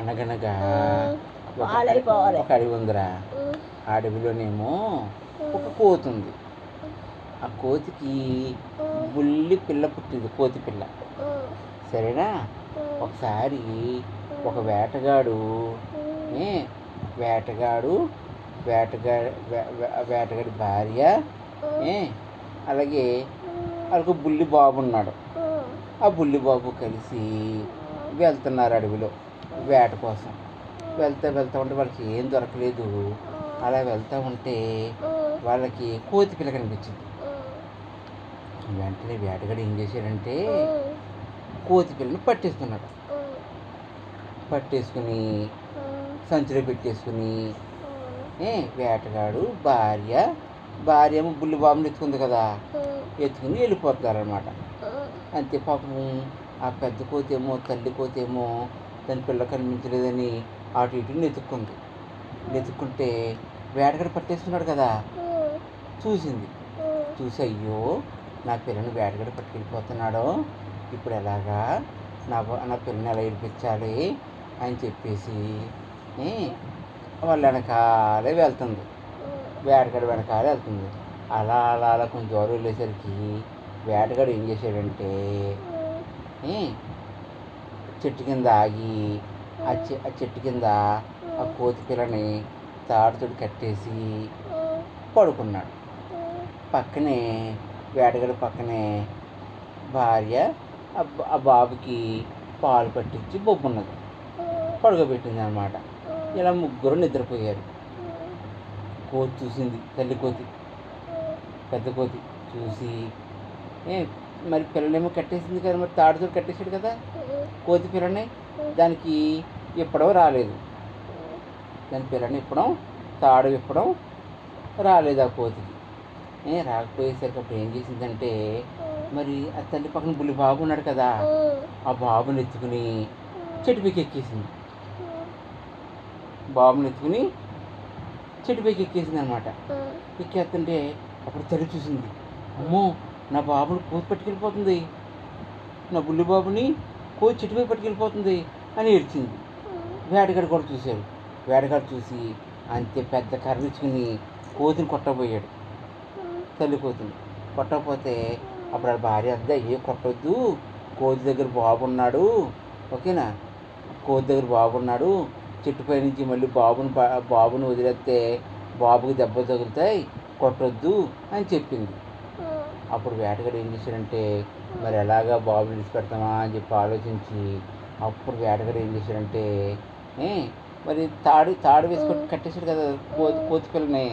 అనగనగా ఒక అడవి ఉందిరా. ఆ అడవిలోనేమో ఒక కోతి ఉంది. ఆ కోతికి బుల్లి పిల్ల పుట్టింది కోతి పిల్ల. సరేనా? ఒకసారి ఒక వేటగాడు ఏ వేటగాడు వేటగా వేటగాడి భార్య ఏ అలాగే వాళ్ళకు బుల్లి బాబు ఉన్నాడు. ఆ బుల్లి బాబు కలిసి వెళ్తున్నారు అడవిలో. వేట కోసం. వెళ్తూ వెళ్తా ఉంటే వాళ్ళకి ఏం దొరకలేదు. అలా వెళ్తూ ఉంటే వాళ్ళకి కోతి పిల్ల కనిపించింది. వెంటనే వేటగాడు ఏం చేశాడంటే కోతి పిల్లని పట్టేసుకున్నాడు పట్టేసుకుని సంచిలో పెట్టేసుకుని వేటగాడు భార్య భార్య ఏమో బుల్లి బాంబులు ఎత్తుకుంది కదా. ఎత్తుకుని వెళ్ళిపోతారనమాట అంతే పాపం ఆ పెద్ద కోతేమో తల్లి కోతేమో దాని పిల్ల కనిపించలేదని అటు ఇటు నెతుక్కుంది. నెతుక్కుంటే వేటగాడు పట్టేసుకున్నాడు కదా. చూసింది. చూసి అయ్యో నా పిల్లని వేటగాడు పట్టుకెళ్ళిపోతున్నాడు. ఇప్పుడు ఎలాగా? నా నా పిల్లని ఎలా ఏడిపించాలి? అని చెప్పేసి వాళ్ళు వెనకాలే వెళ్తుంది. వేటగాడు వెనకాలే వెళ్తుంది. అలా అలా అలా కొంచెం దూరం వెళ్ళేసరికి వేటగాడు ఏం చేశాడంటే చెట్టు కింద ఆగి ఆ చె ఆ చెట్టు కింద ఆ కోతి పిల్లని తాడుతోటి కట్టేసి పడుకున్నాడు. పక్కనే వేటగాడి పక్కనే భార్య ఆ బాబుకి పాలు పట్టించి బొబ్బున్నది. పడుకోబెట్టింది అనమాట ఇలా ముగ్గురు నిద్రపోయారు. కోతి చూసింది తల్లి కోతి పెద్ద కోతి చూసి ఏ మరి పిల్లలేమో కట్టేసింది కదా మరి తాడుతో కట్టేసాడు కదా? కోతి పిల్లని దానికి ఇప్పడం రాలేదు. దాని పిల్లని ఇప్పడం తాడు విప్పడం రాలేదు ఆ కోతికి. రాకపోయేసరికి అప్పుడు ఏం చేసిందంటే మరి ఆ తల్లి పక్కన బుల్లి బాబు ఉన్నాడు కదా ఆ బాబుని ఎత్తుకుని చెట్టు పైకి ఎక్కేసింది. బాబుని ఎత్తుకుని చెట్టు పైకి ఎక్కేసింది అనమాట ఎక్కేస్తుంటే అప్పుడు తల్లి చూసింది అమ్మో నా బాబుని కూతు పట్టుకెళ్ళిపోతుంది. నా బుల్లి బాబుని కోయి చెట్టుపై పట్టుకెళ్ళిపోతుంది అని ఏడ్చింది. వేటగాడు కూడా చూశాడు. వేటగాడు చూసి అంతే పెద్ద కర్ర ఇచ్చుకుని కోతిని కొట్టబోయాడు. తల్లి కోతిని కొట్టకపోతే అప్పుడు వాళ్ళ భార్య అంతా ఏ కొట్టొద్దు? కోతి దగ్గర బాబున్నాడు ఓకేనా? కోతి దగ్గర బాబున్నాడు చెట్టుపై నుంచి మళ్ళీ బాబుని బాబును బాబుని వదిలేస్తే బాబుకి దెబ్బ తగులుతాయి. కొట్టొద్దు అని చెప్పింది. అప్పుడు వేటగాడు ఏం చేశాడంటే మరి ఎలాగా బాబు విడిచిపెడతామా? అని చెప్పి ఆలోచించి అప్పుడు వేటగాడు ఏం చేశాడంటే మరి తాడు తాడు వేసుకొని కట్టేశాడు కదా కోతి కోతి పిల్లని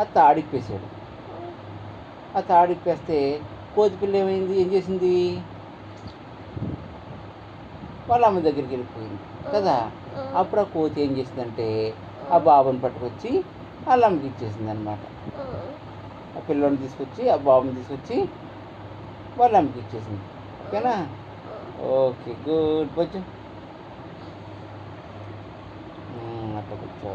ఆ తాడు ఇప్పేశాడు. ఆ తాడు ఇప్పేస్తే కోతి పిల్ల ఏమైంది? ఏం చేసింది? వాళ్ళ అమ్మ దగ్గరికి వెళ్ళిపోయింది కదా. అప్పుడు ఆ కోతి ఏం చేసిందంటే ఆ బాబుని పట్టుకొచ్చి వాళ్ళ అమ్మకి ఇచ్చేసింది అనమాట ఆ పిల్లోని తీసుకొచ్చి ఆ బాబుని తీసుకొచ్చి వాళ్ళ అమ్మకి ఇచ్చేసింది. ఓకేనా? ఓకే గుడ్ కొంచెం అట్లా కూర్చో.